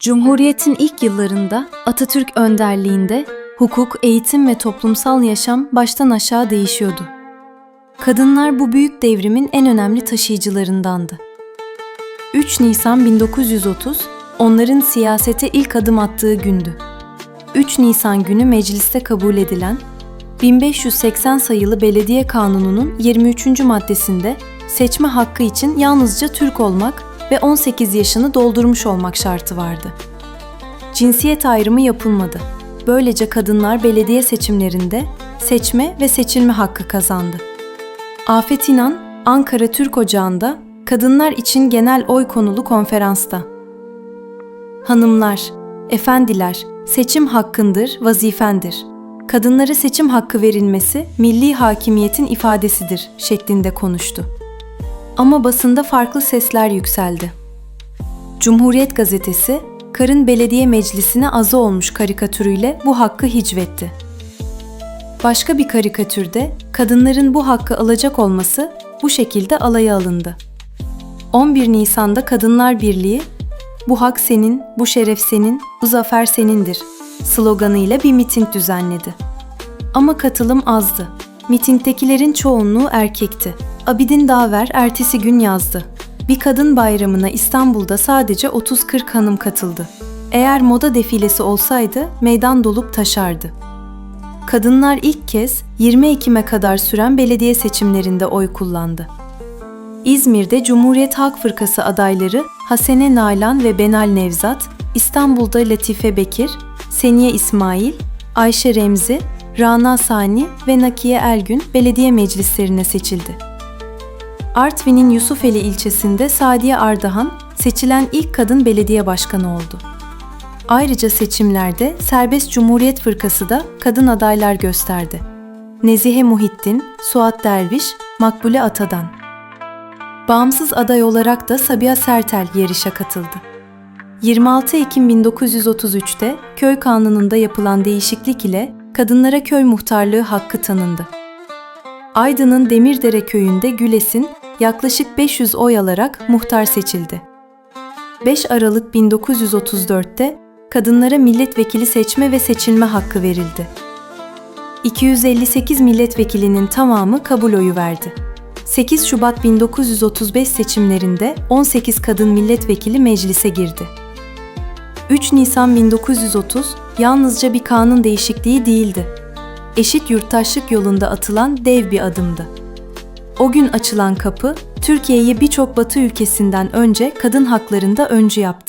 Cumhuriyetin ilk yıllarında Atatürk önderliğinde hukuk, eğitim ve toplumsal yaşam baştan aşağı değişiyordu. Kadınlar bu büyük devrimin en önemli taşıyıcılarındandı. 3 Nisan 1930 onların siyasete ilk adım attığı gündü. 3 Nisan günü mecliste kabul edilen 1580 sayılı Belediye Kanunu'nun 23. maddesinde seçme hakkı için yalnızca Türk olmak ve 18 yaşını doldurmuş olmak şartı vardı. Cinsiyet ayrımı yapılmadı. Böylece kadınlar belediye seçimlerinde seçme ve seçilme hakkı kazandı. Afet İnan, Ankara Türk Ocağı'nda kadınlar için genel oy konulu konferansta. Hanımlar, efendiler, seçim hakkındır, vazifendir. Kadınlara seçim hakkı verilmesi milli hakimiyetin ifadesidir şeklinde konuştu. Ama basında farklı sesler yükseldi. Cumhuriyet gazetesi, karın belediye meclisine azı olmuş karikatürüyle bu hakkı hicvetti. Başka bir karikatürde kadınların bu hakkı alacak olması bu şekilde alaya alındı. 11 Nisan'da Kadınlar Birliği, bu hak senin, bu şeref senin, bu zafer senindir sloganıyla bir miting düzenledi. Ama katılım azdı. Mitingdekilerin çoğunluğu erkekti. Abidin Daver ertesi gün yazdı. Bir kadın bayramına İstanbul'da sadece 30-40 hanım katıldı. Eğer moda defilesi olsaydı meydan dolup taşardı. Kadınlar ilk kez 20 Ekim'e kadar süren belediye seçimlerinde oy kullandı. İzmir'de Cumhuriyet Halk Fırkası adayları Hasene Nalan ve Benal Nevzat, İstanbul'da Latife Bekir, Seniye İsmail, Ayşe Remzi, Rana Sani ve Nakiye Elgün belediye meclislerine seçildi. Artvin'in Yusufeli ilçesinde Sadiye Ardahan seçilen ilk kadın belediye başkanı oldu. Ayrıca seçimlerde Serbest Cumhuriyet Fırkası da kadın adaylar gösterdi. Nezihe Muhittin, Suat Derviş, Makbule Atadan. Bağımsız aday olarak da Sabiha Sertel yarışa katıldı. 26 Ekim 1933'te köy kanununda yapılan değişiklik ile kadınlara köy muhtarlığı hakkı tanındı. Aydın'ın Demirdere köyünde Güles'in yaklaşık 500 oy alarak muhtar seçildi. 5 Aralık 1934'te kadınlara milletvekili seçme ve seçilme hakkı verildi. 258 milletvekilinin tamamı kabul oyu verdi. 8 Şubat 1935 seçimlerinde 18 kadın milletvekili meclise girdi. 3 Nisan 1930 yalnızca bir kanun değişikliği değildi. Eşit yurttaşlık yolunda atılan dev bir adımdı. O gün açılan kapı, Türkiye'yi birçok Batı ülkesinden önce kadın haklarında öncü yaptı.